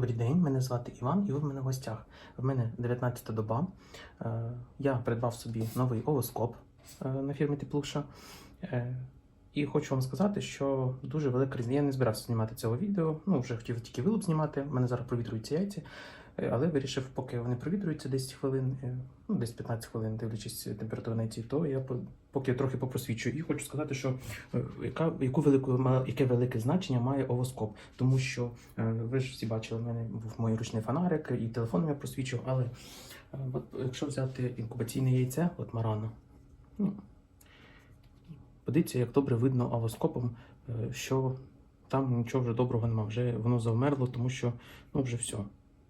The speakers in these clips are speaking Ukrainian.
Добрий день, мене звати Іван, і ви в мене в гостях. В мене 19 доба. Е, Я придбав собі новий овоскоп е, на фірмі Теплуша. Е, І хочу вам сказати, що дуже велика різниця. Я не збирався знімати цього відео. Ну, вже хотів тільки вилуп знімати. У мене зараз провітрюються яйця. Е, Але вирішив, поки вони провітрюються 10 хвилин, ну десь 15 хвилин, дивлячись температуру на яйці, то я по- поки трохи попросвічую. І хочу сказати, що е, яка, яку велику, яке велике значення має овоскоп. Тому що е, ви ж всі бачили, в мене був мій ручний фонарик, і телефоном я просвічив, але е, от, якщо взяти інкубаційне яйце, от Марана, ну, подивіться, як добре видно овоскопом, що там нічого вже доброго нема, вже воно завмерло, тому що ну, вже все.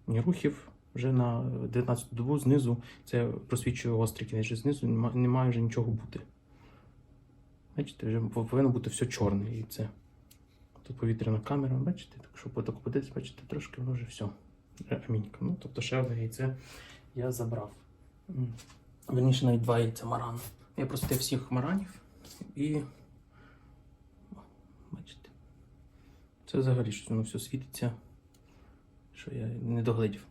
Ні рухів, вже на 19 добу знизу це просвічує гострий кінець, знизу немає, немає вже нічого бути. Бачите, вже повинно бути все чорне і це. Тут повітряна камера, бачите, так що так подивитися, бачите, трошки воно вже все. Амінька. Ну, тобто ще одне яйце я забрав. Верніше навіть два яйця марану. Я просвітив всіх маранів і. Бачите. Це взагалі щось воно все світиться, що я не догледів.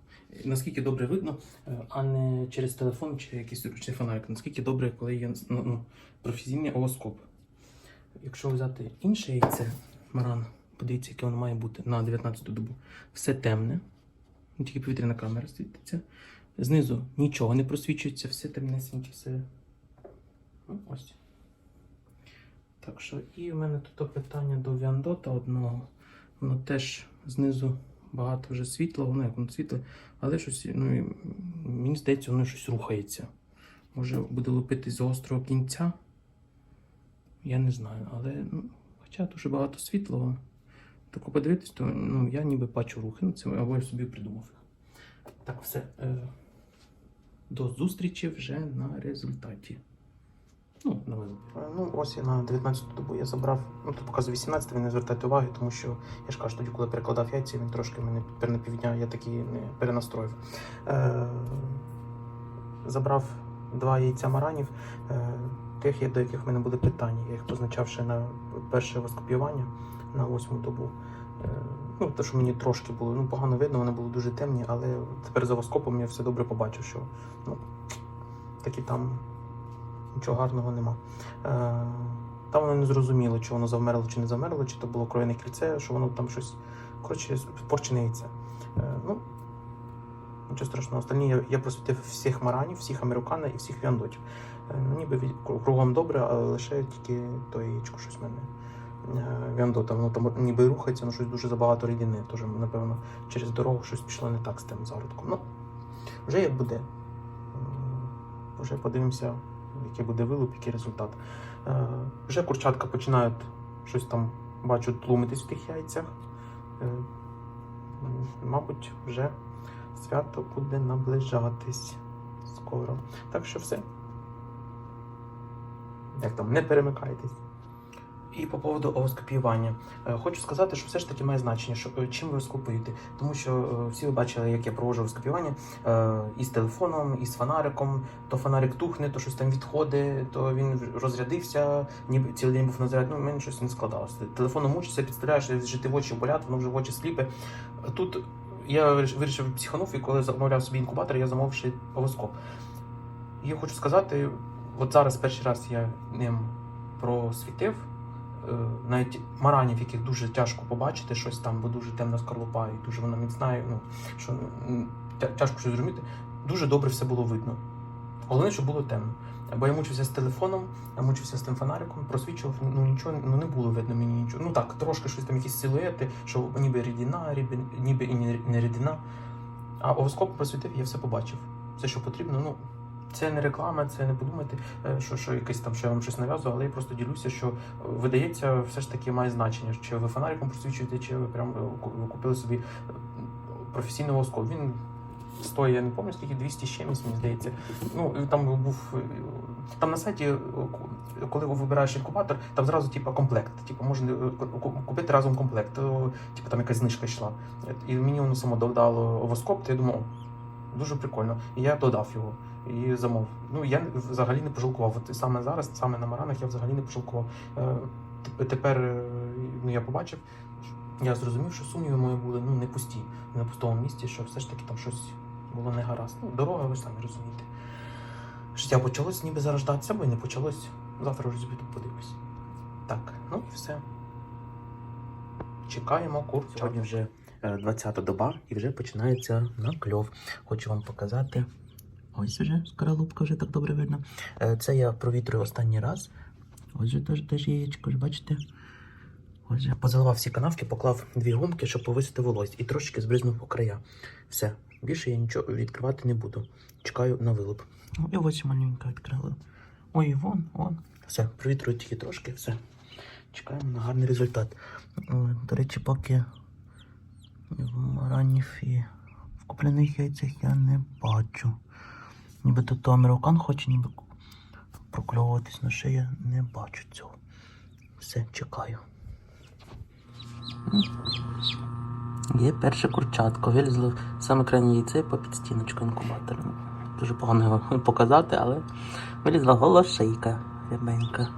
Наскільки добре видно, е, а не через телефон чи якийсь ручний фонарик. Наскільки добре, коли є ну, ну, професійний овоскоп. Якщо взяти інше яйце марана, подивіться, яке воно має бути на 19 добу. Все темне, тільки повітряна камера світиться. Знизу нічого не просвічується, все темнесеньке, все. Ну, ось. Так що, і в мене тут питання до Віандота одного. Воно теж знизу багато вже світла, воно як воно світле, але щось, ну, мені здається, воно щось рухається. Може буде лупити з гострого кінця. Я не знаю, але ну, хоча дуже багато світлого. Тако подивитись, то ну, я ніби бачу рухи. Ну, це або я собі придумав їх. Так, все. Е, до зустрічі вже на результаті. Ну, на вилупі. Ну, ось я на 19-ту добу я забрав. Ну, тут показує 18, ви не звертайте уваги, тому що я ж кажу, тоді, коли перекладав яйця, він трошки мене на півдня, я таки не перенастроїв. Е, забрав два яйця маранів. Е, тих, є, до яких в мене були питання. Я їх позначав ще на перше воскопіювання на восьму добу. Е, Ну, те, що мені трошки було ну, погано видно, вони були дуже темні, але тепер за воскопом я все добре побачив, що ну, таки там нічого гарного нема. Е, там воно не зрозуміло, чи воно завмерло, чи не завмерло, чи то було кров'яне кільце, що воно там щось коротше, порчене яйце. Ну, нічого страшного. Останні я, я просвітив всіх маранів, всіх американо і всіх віандотів. Е, Ну, ніби від, кругом добре, але лише тільки то яєчко щось в мене. е, Віандота, воно там ніби рухається, але щось дуже забагато рідини. Тож, напевно, через дорогу щось пішло не так з тим зародком. Ну, вже як буде. Вже подивимося, який буде вилуп, який результат. Е, Вже курчатка починають щось там, бачу, тлумитись в тих яйцях. Е, Мабуть, вже свято буде наближатись скоро. Так що все. Як там, не перемикайтесь. І по поводу овоскопіювання. Е, Хочу сказати, що все ж таки має значення, що е, чим ви скопуєте. Тому що е, всі ви бачили, як я проводжу овоскопіювання е, і з телефоном, і з фонариком. То фонарик тухне, то щось там відходить, то він розрядився, ніби цілий день був на заряд. Ну, в щось не складалося. Телефоном мучишся, підставляєш, жити в очі болять, воно вже в очі сліпе. Тут я вирішив психанув, і коли замовляв собі інкубатор, я замовив ще овоскоп. І я хочу сказати, от зараз перший раз я ним просвітив. Е, навіть маранів, яких дуже тяжко побачити, щось там, бо дуже темна скорлупа і дуже вона міцна, і, ну, що тяжко щось зрозуміти. Дуже добре все було видно. Головне, щоб було темно. Бо я мучився з телефоном, я мучився з тим фонариком, просвічував, ну нічого ну, не було видно мені нічого. Ну так, трошки щось там, якісь силуети, що ніби рідина, ніби, і не рідина. А овоскоп просвітив, я все побачив. Все, що потрібно. Ну, це не реклама, це не подумайте, е, що, що якесь там, що я вам щось нав'язую, але я просто ділюся, що е, видається, все ж таки має значення, чи ви фонариком просвічуєте, чи ви прям е, купили собі професійний овоскоп. Він стоїть, я не пам'ятаю, скільки 200 з чимось, мені здається. Ну, там був. Там на сайті, коли вибираєш інкубатор, там зразу типу, комплект. Типу, можна купити разом комплект. Типу там якась знижка йшла. І мені воно само додало овоскоп, то я думав, «О, дуже прикольно. І я додав його і замов. Ну я взагалі не пожалкував. От саме зараз, саме на маранах, я взагалі не пожалкував. Е, Тепер е, ну, я побачив, я зрозумів, що сумніви мої були ну, не пусті, не на пустому місці, що все ж таки там щось було не гаразд. Ну, дорога, ви ж самі розумієте. Життя почалось ніби зарождатися, або й не почалось. Завтра вже піду подивлюсь. Так, ну і все. Чекаємо курс. Сьогодні вже 20-та доба і вже починається накльов. Хочу вам показати. Ось вже скоролупка вже так добре видно. Е, Це я провітрюю останній раз. Ось же теж, теж яєчко, бачите? Ось же позаливав всі канавки, поклав дві гумки, щоб повисити волосся, і трошечки збризнув по края. Все. Більше я нічого відкривати не буду. Чекаю на вилуп. Ну, і ось маленька відкрила. Ой, вон, вон. Все, провітрюю тільки трошки, все. Чекаємо на гарний результат. Е, До речі, поки в ранніх і в купляних яйцях я не бачу. Ніби тут американ хоче ніби прокльовуватись, але ще я не бачу цього. Все, чекаю. Є перше курчатко. Вилізло саме крайнє яйце по стіночку інкубатора. Дуже погано його показати, але вилізла голошейка рябенька.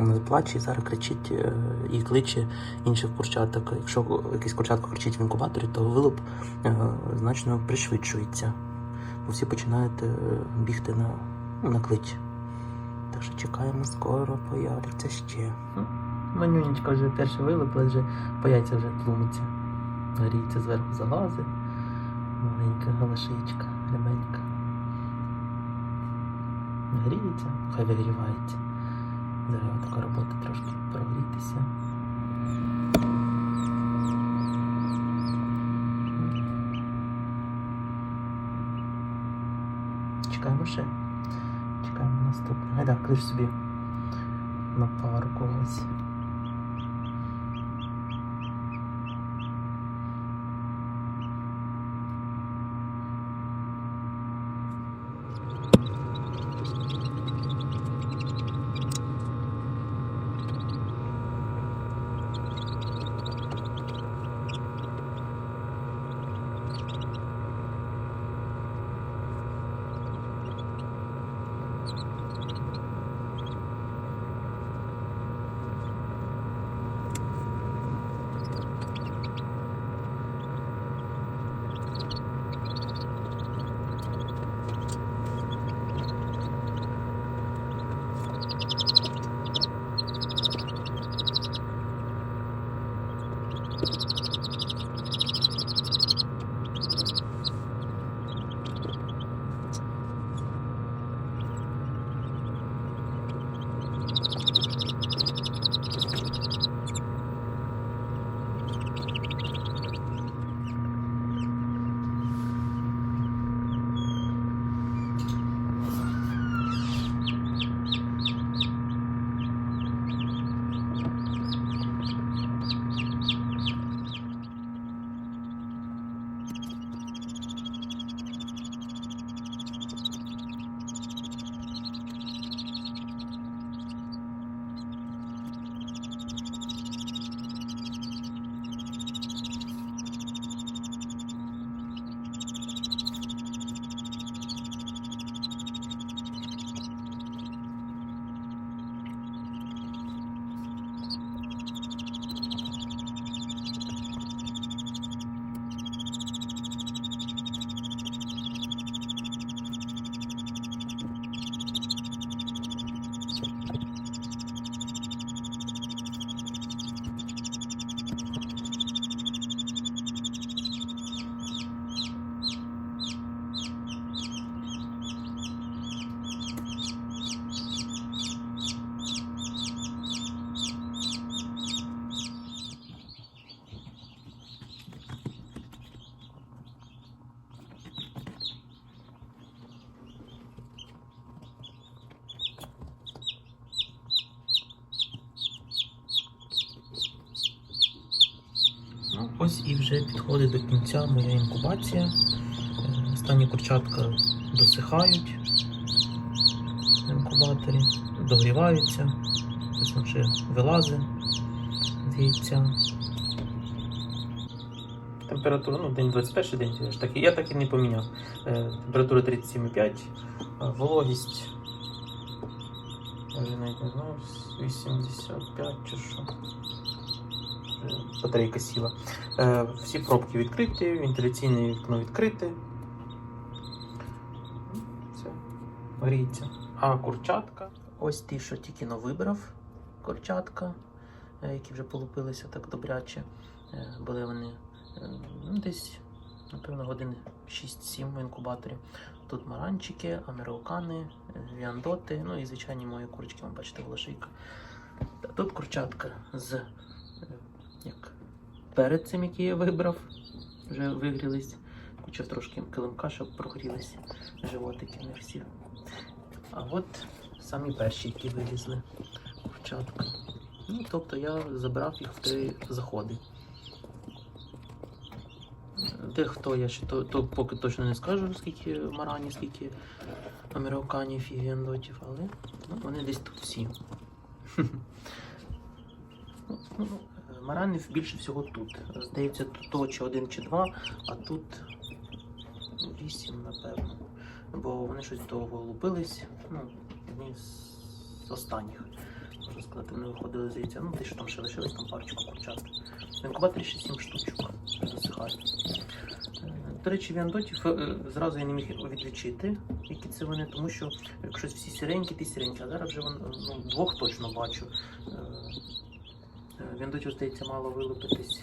Вона плаче і зараз кричить е, і кличе інших курчаток. Якщо якийсь курчатко кричить в інкубаторі, то вилуп е, значно пришвидшується. Бо всі починають е, бігти на, ну, на клич. Так що чекаємо, скоро появиться ще. Манюнечка вже перше вилупила, вже по вже тлумиться. Гріється зверху залази. Маленька галашичка, рябенька. Гріється, хай вигрівається. Зараз така робота трошки прогрітися. Чекаємо ще. Чекаємо наступного. Гайда, клич собі на пару когось. Вже підходить до кінця моя інкубація. Е, Останні курчатка досихають в інкубаторі, догріваються. Ось там ще вилази з яйця. Температура, ну, день 21 день, я так, я так і не поміняв. Е, Температура 37,5, е, вологість Вже навіть не знаю, 85 чи що. Батарейка сіла. Е, всі пробки відкриті, вентиляційне вікно відкрите. Все, гріється. А курчатка. Ось ті, що тільки но вибрав курчатка, е, які вже полупилися так добряче. Е, Були вони ну, десь, напевно, годин 6-7 в інкубаторі. Тут маранчики, американи, віандоти, ну і звичайні мої курочки, ви бачите, волошийка. Тут курчатка з як перед цим, який я вибрав, вже вигрілись. Куча трошки килимка, щоб прогрілися животики не всі. А от самі перші, які вилізли курчатка. Ну, тобто я забрав їх в три заходи. Тих, хто я ще то, то поки точно не скажу, скільки марані, скільки американів і гендотів, але ну, вони десь тут всі. Ну, ну, Маранів більше всього тут. Здається, тут то чи один чи два, а тут вісім, напевно. Бо вони щось довго лупились. Ну, одні з останніх. Можна сказати, вони виходили здається. Ну, те, там ще лишилось, там парочку курчат. В інкубаторі ще сім штучок засихають. Е, До речі, віандотів е, зразу я не міг відлічити, які це вони, тому що якщо всі сіренькі, ті сіренькі, а зараз вже ну, двох точно бачу. Е, Віандотів, здається, мало вилупитись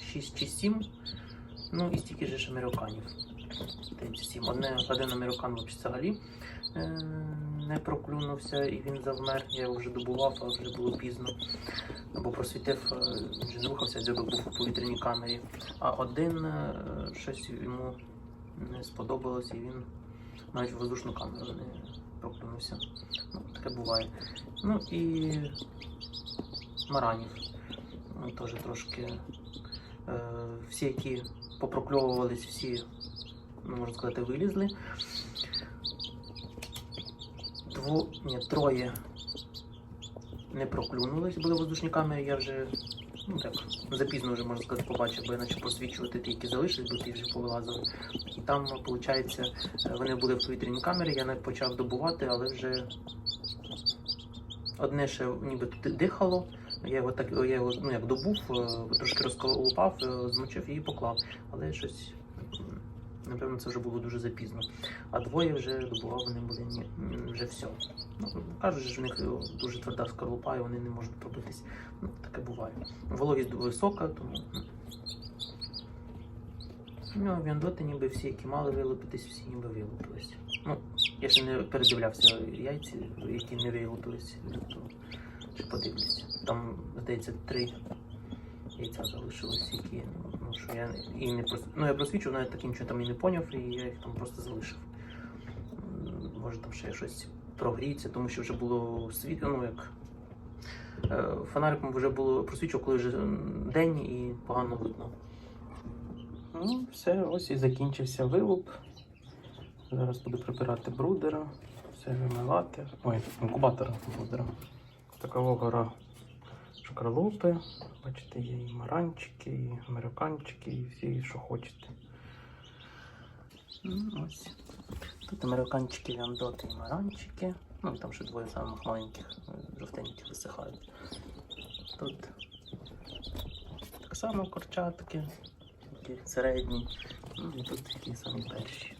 6 чи 7. Ну і стільки ж американів. Здається, 7. Одне, один американ взагалі е, не проклюнувся і він завмер. Я його вже добував, а вже було пізно. Або просвітив, е, вже не рухався, дзьобик був у повітряній камері. А один е, щось йому не сподобалось, і він навіть в воздушну камеру не проклюнувся. Ну, таке буває. Ну і маранів. Теж трошки е, всі, які попрокльовувались, всі, ну, можна сказати, вилізли. Дво... Ні, троє не проклюнулись, були в воздушній камері, я вже ну так, запізно вже можна сказати, побачив, бо я почав просвічувати ті, які залишились, бо ті вже повилазили. І там, виходить, вони були в повітряній камері, я почав добувати, але вже одне ще ніби тут дихало. Я його так я його ну як добув, е, трошки розколупав, е, змочив і поклав. Але щось, напевно, це вже було дуже запізно. А двоє вже добував, вони були вже все. Ну, кажуть, що в них дуже тверда скорлупа, і вони не можуть пробитись. Ну, таке буває. Вологість висока, тому. Ну, віандоти ніби всі, які мали вилупитись, всі ніби вилупились. Ну, я ще не передивлявся яйці, які не вилупились, ще подивлюся. Там, здається, три яйця залишилось, які, ну, що я і не прос... Ну, я просвічив, навіть таким нічого там і не поняв, і я їх там просто залишив. Може там ще щось прогріється, тому що вже було світло, ну як. е, Фонариком вже було просвічував, коли вже день і погано видно. Ну, все, ось і закінчився вилуп. Зараз буду прибирати брудера, все вимивати. Ой, інкубатора брудера. Така гора шкарлупи. Бачите, є і маранчики, і американчики, і всі, що хочете. Ну, ось. Тут американчики, віандоти і маранчики. Ну, там ще двоє самих маленьких, е, жовтеньких висихають. Тут так само корчатки, такі середні. Ну і тут такі самі перші.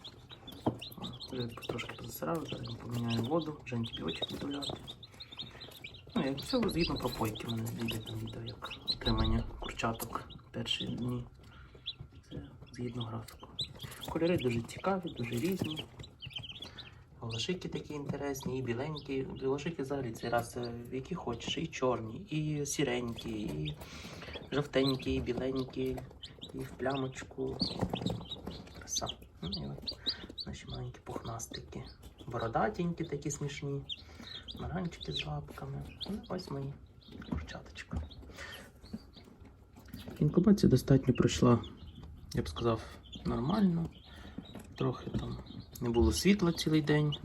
Трошки позасирав, зараз поміняю воду, вже антибіотик видавляти. Ну, як все згідно пропойки, мене йде там відео, як отримання курчаток перші дні. Це згідно графіку. Кольори дуже цікаві, дуже різні. Лошики такі інтересні, і біленькі. Лошики взагалі цей раз е, які хочеш, і чорні, і сіренькі, і жовтенькі, і біленькі, і в плямочку. Краса. Ну, і от наші маленькі пухнастики. Бородатенькі такі смішні. Маранчики з лапками. Ну, ось мої курчаточка. Інкубація достатньо пройшла, я б сказав, нормально. Трохи там не було світла цілий день.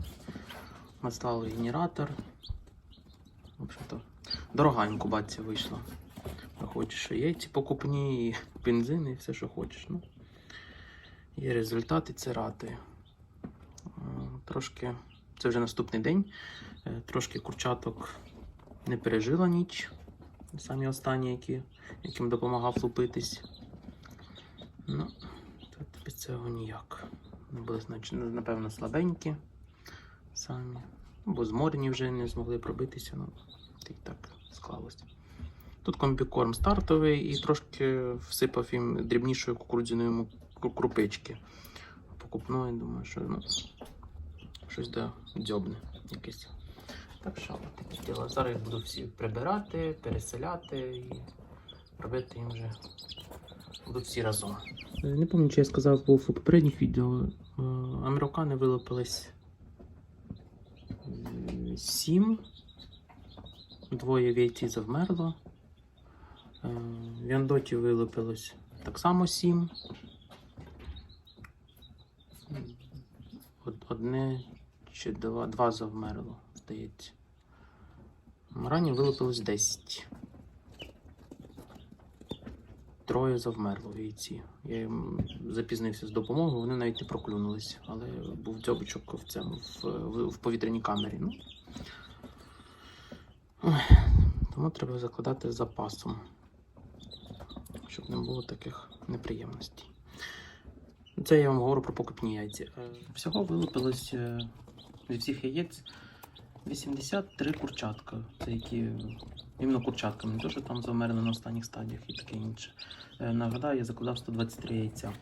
Наставили генератор. В общем-то, дорога інкубація вийшла. Хочеш що яйці покупні, і бензин, і все, що хочеш. Ну, є результат і це. Е, Трошки Це вже наступний день. Е, Трошки курчаток не пережила ніч. Самі останні, які, яким допомагав лупитись. Ну, тут без цього ніяк. Вони були, напевно, слабенькі самі. Бо зморені вже не змогли пробитися. Ну, й так склалося. Тут комбікорм стартовий і трошки всипав їм дрібнішої кукурудзяної крупички. Покупної, думаю, що ну, щось да дзьобне якесь. Так що діла. Зараз їх буду всі прибирати, переселяти і робити їм вже будуть всі разом. Не пам'ятаю, чи я сказав був у попередніх відео. е, Американи вилупились е, сім. Двоє війці завмерло. Е, В Яндоті вилупилось так само сім. Одне чи два, два завмерло, здається. Рані вилупилось 10. Троє завмерло яйці. Я їм запізнився з допомогою, вони навіть не проклюнулись, але був дзьобочок в цьому в, в, повітряній камері. Ну. Тому треба закладати з запасом, щоб не було таких неприємностей. Це я вам говорю про покупні яйця. Е, Всього вилупилось е, зі всіх яєць 83 курчатка. Це які іменно курчатками, не то, що там замерли на останніх стадіях і таке інше. Е, Нагадаю, я закладав 123 яйця.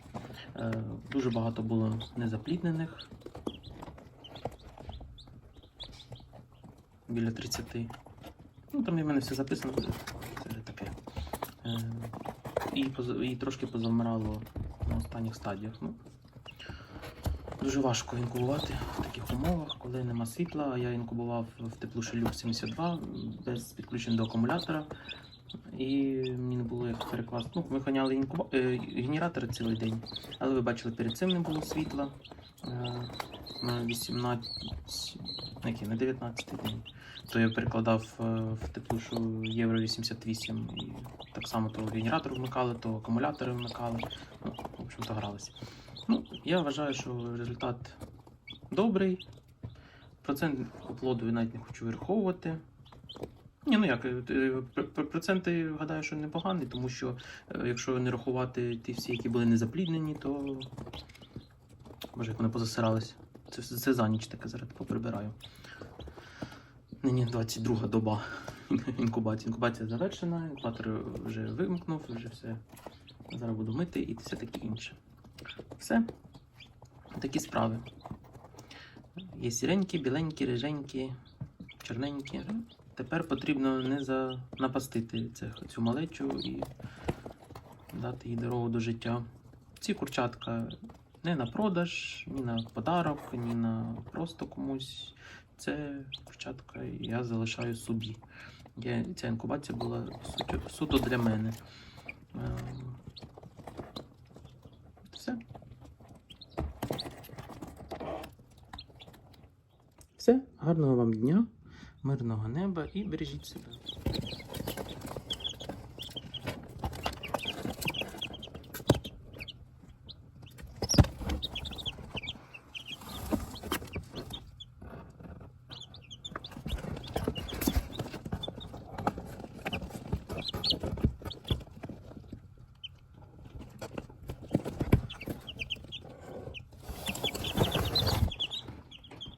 Е, Дуже багато було незапліднених. Біля 30. Ну, там в мене все записано, це таке. Е, І, і трошки позамирало на останніх стадіях. Ну, дуже важко інкубувати в таких умовах, коли нема світла. Я інкубував в теплуші Люк 72 без підключення до акумулятора. І мені не було як перекласти. Ну, ми ганяли інкуба... е, генератори цілий день, але ви бачили, перед цим не було світла. Е, на 18, на 19 день. То я перекладав е, в теплушу Євро 88 і так само то генератор вмикали, то акумулятори вмикали. Ну, в общем-то, гралися. Ну, я вважаю, що результат добрий. Процент оплоду я навіть не хочу вираховувати. Ні, ну як, е, е, пр- пр- проценти гадаю, що непогані, тому що е, якщо не рахувати ті всі, які були незапліднені, то. Боже, як вони позасирались. Це, це за ніч таке зараз поприбираю. Нині 22 доба інкубації. Інкубація завершена, інкубатор вже вимкнув, вже все. Зараз буду мити і все таке інше. Все. Такі справи. Є сіренькі, біленькі, риженькі, чорненькі. Тепер потрібно не занапастити цю малечу і дати їй дорогу до життя. Ці курчатка не на продаж, ні на подарок, ні на просто комусь. Це курчатка я залишаю собі. Я, ця інкубація була суто, для мене. Ем, Все. Все, гарного вам дня, мирного неба і бережіть себе.